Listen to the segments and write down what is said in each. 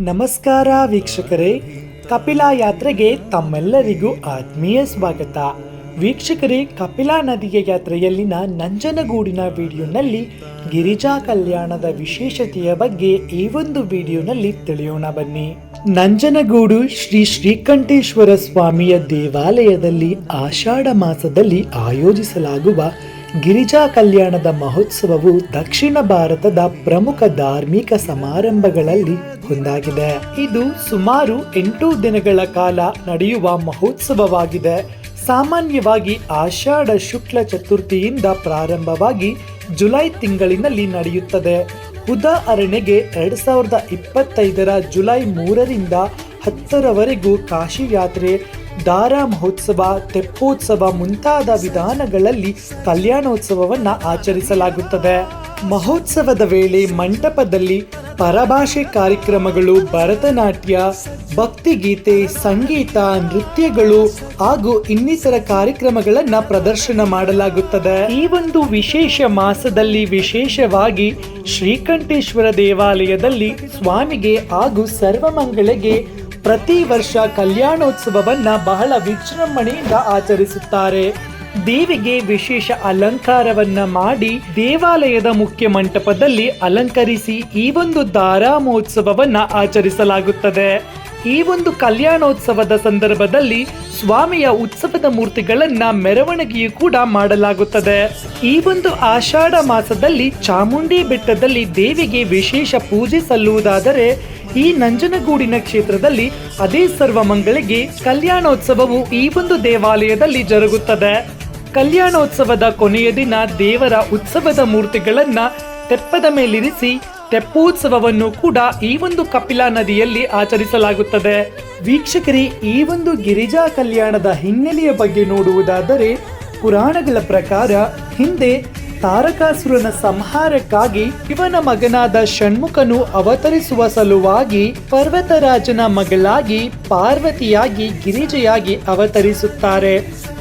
ನಮಸ್ಕಾರ ವೀಕ್ಷಕರೇ. ಕಪಿಲಾ ಯಾತ್ರೆಗೆ ತಮ್ಮೆಲ್ಲರಿಗೂ ಆತ್ಮೀಯ ಸ್ವಾಗತ. ವೀಕ್ಷಕರೇ, ಕಪಿಲಾ ನದಿಯ ಯಾತ್ರೆಯಲ್ಲಿನ ನಂಜನಗೂಡಿನ ವಿಡಿಯೋನಲ್ಲಿ ಗಿರಿಜಾ ಕಲ್ಯಾಣದ ವಿಶೇಷತೆಯ ಬಗ್ಗೆ ಈ ಒಂದು ವಿಡಿಯೋನಲ್ಲಿ ತಿಳಿಯೋಣ ಬನ್ನಿ. ನಂಜನಗೂಡು ಶ್ರೀ ಶ್ರೀಕಂಠೇಶ್ವರ ಸ್ವಾಮಿಯ ದೇವಾಲಯದಲ್ಲಿ ಆಷಾಢ ಮಾಸದಲ್ಲಿ ಆಯೋಜಿಸಲಾಗುವ ಗಿರಿಜಾ ಕಲ್ಯಾಣದ ಮಹೋತ್ಸವವು ದಕ್ಷಿಣ ಭಾರತದ ಪ್ರಮುಖ ಧಾರ್ಮಿಕ ಸಮಾರಂಭಗಳಲ್ಲಿ ಒಂದಾಗಿದೆ. ಇದು ಸುಮಾರು ಎಂಟು ದಿನಗಳ ಕಾಲ ನಡೆಯುವ ಮಹೋತ್ಸವವಾಗಿದೆ. ಸಾಮಾನ್ಯವಾಗಿ ಆಷಾಢ ಶುಕ್ಲ ಚತುರ್ಥಿಯಿಂದ ಪ್ರಾರಂಭವಾಗಿ ಜುಲೈ ತಿಂಗಳಿನಲ್ಲಿ ನಡೆಯುತ್ತದೆ. ಉದಾಹರಣೆಗೆ ಎರಡು ಸಾವಿರದ ಇಪ್ಪತ್ತೈದರ ಜುಲೈ ಮೂರರಿಂದ ಹತ್ತರವರೆಗೂ ಕಾಶಿ ಯಾತ್ರೆ, ದಾರಾ ಮಹೋತ್ಸವ, ತೆಪ್ಪೋತ್ಸವ ಮುಂತಾದ ವಿಧಾನಗಳಲ್ಲಿ ಕಲ್ಯಾಣೋತ್ಸವವನ್ನು ಆಚರಿಸಲಾಗುತ್ತದೆ. ಮಹೋತ್ಸವದ ವೇಳೆ ಮಂಟಪದಲ್ಲಿ ಪರಭಾಷೆ ಕಾರ್ಯಕ್ರಮಗಳು, ಭರತನಾಟ್ಯ, ಭಕ್ತಿಗೀತೆ, ಸಂಗೀತ, ನೃತ್ಯಗಳು ಹಾಗೂ ಇನ್ನಿತರ ಕಾರ್ಯಕ್ರಮಗಳನ್ನ ಪ್ರದರ್ಶನ ಮಾಡಲಾಗುತ್ತದೆ. ಈ ಒಂದು ವಿಶೇಷ ಮಾಸದಲ್ಲಿ ವಿಶೇಷವಾಗಿ ಶ್ರೀಕಂಠೇಶ್ವರ ದೇವಾಲಯದಲ್ಲಿ ಸ್ವಾಮಿಗೆ ಹಾಗೂ ಸರ್ವಮಂಗಳಿಗೆ ಪ್ರತಿ ವರ್ಷ ಕಲ್ಯಾಣೋತ್ಸವವನ್ನ ಬಹಳ ವಿಜೃಂಭಣೆಯಿಂದ ಆಚರಿಸುತ್ತಾರೆ. ದೇವಿಗೆ ವಿಶೇಷ ಅಲಂಕಾರವನ್ನ ಮಾಡಿ ದೇವಾಲಯದ ಮುಖ್ಯ ಮಂಟಪದಲ್ಲಿ ಅಲಂಕರಿಸಿ ಈ ಒಂದು ದಾರಾ ಮಹೋತ್ಸವವನ್ನ ಆಚರಿಸಲಾಗುತ್ತದೆ. ಈ ಒಂದು ಕಲ್ಯಾಣೋತ್ಸವದ ಸಂದರ್ಭದಲ್ಲಿ ಸ್ವಾಮಿಯ ಉತ್ಸವದ ಮೂರ್ತಿಗಳನ್ನ ಮೆರವಣಿಗೆಯು ಕೂಡ ಮಾಡಲಾಗುತ್ತದೆ. ಈ ಒಂದು ಆಷಾಢ ಮಾಸದಲ್ಲಿ ಚಾಮುಂಡಿ ಬೆಟ್ಟದಲ್ಲಿ ದೇವಿಗೆ ವಿಶೇಷ ಪೂಜೆ ಸಲ್ಲುವುದಾದರೆ ಈ ನಂಜನಗೂಡಿನ ಕ್ಷೇತ್ರದಲ್ಲಿ ಅದೇ ಸರ್ವಮಂಗಳಿಗೆ ಕಲ್ಯಾಣೋತ್ಸವವು ಈ ಒಂದು ದೇವಾಲಯದಲ್ಲಿ ಜರುಗುತ್ತದೆ. ಕಲ್ಯಾಣೋತ್ಸವದ ಕೊನೆಯ ದಿನ ದೇವರ ಉತ್ಸವದ ಮೂರ್ತಿಗಳನ್ನ ತೆಪ್ಪದ ಮೇಲಿರಿಸಿ ತೆಪ್ಪೋತ್ಸವವನ್ನು ಕೂಡ ಈ ಒಂದು ಕಪಿಲಾ ನದಿಯಲ್ಲಿ ಆಚರಿಸಲಾಗುತ್ತದೆ. ವೀಕ್ಷಕರೇ, ಈ ಒಂದು ಗಿರಿಜಾ ಕಲ್ಯಾಣದ ಹಿನ್ನೆಲೆಯ ಬಗ್ಗೆ ನೋಡುವುದಾದರೆ ಪುರಾಣಗಳ ಪ್ರಕಾರ ಹಿಂದೆ ತಾರಕಾಸುರನ ಸಂಹಾರಕ್ಕಾಗಿ ಇವನ ಮಗನಾದ ಷಣ್ಮುಖನು ಅವತರಿಸುವ ಸಲುವಾಗಿ ಪರ್ವತರಾಜನ ಮಗಳಾಗಿ ಪಾರ್ವತಿಯಾಗಿ ಗಿರಿಜೆಯಾಗಿ ಅವತರಿಸುತ್ತಾರೆ.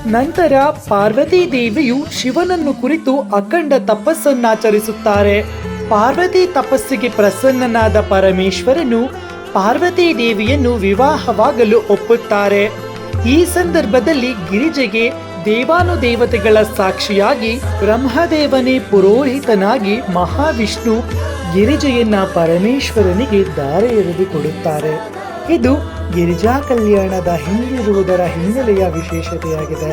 ನಂತರ ಪಾರ್ವತಿ ದೇವಿಯು ಶಿವನನ್ನು ಕುರಿತು ಅಖಂಡ ತಪಸ್ಸನ್ನಾಚರಿಸುತ್ತಾರೆ. ಪಾರ್ವತಿ ತಪಸ್ಸಿಗೆ ಪ್ರಸನ್ನನಾದ ಪರಮೇಶ್ವರನು ಪಾರ್ವತಿ ದೇವಿಯನ್ನು ವಿವಾಹವಾಗಲು ಒಪ್ಪುತ್ತಾರೆ. ಈ ಸಂದರ್ಭದಲ್ಲಿ ಗಿರಿಜೆಗೆ ದೇವಾನುದೇವತೆಗಳ ಸಾಕ್ಷಿಯಾಗಿ ಬ್ರಹ್ಮದೇವನೇ ಪುರೋಹಿತನಾಗಿ ಮಹಾವಿಷ್ಣು ಗಿರಿಜೆಯನ್ನ ಪರಮೇಶ್ವರನಿಗೆ ದಾರೆ ಎರೆದು ಕೊಡುತ್ತಾರೆ. ಇದು ಗಿರಿಜಾ ಕಲ್ಯಾಣದ ಹಿಂದಿರುವುದರ ಹಿನ್ನೆಲೆಯ ವಿಶೇಷತೆಯಾಗಿದೆ.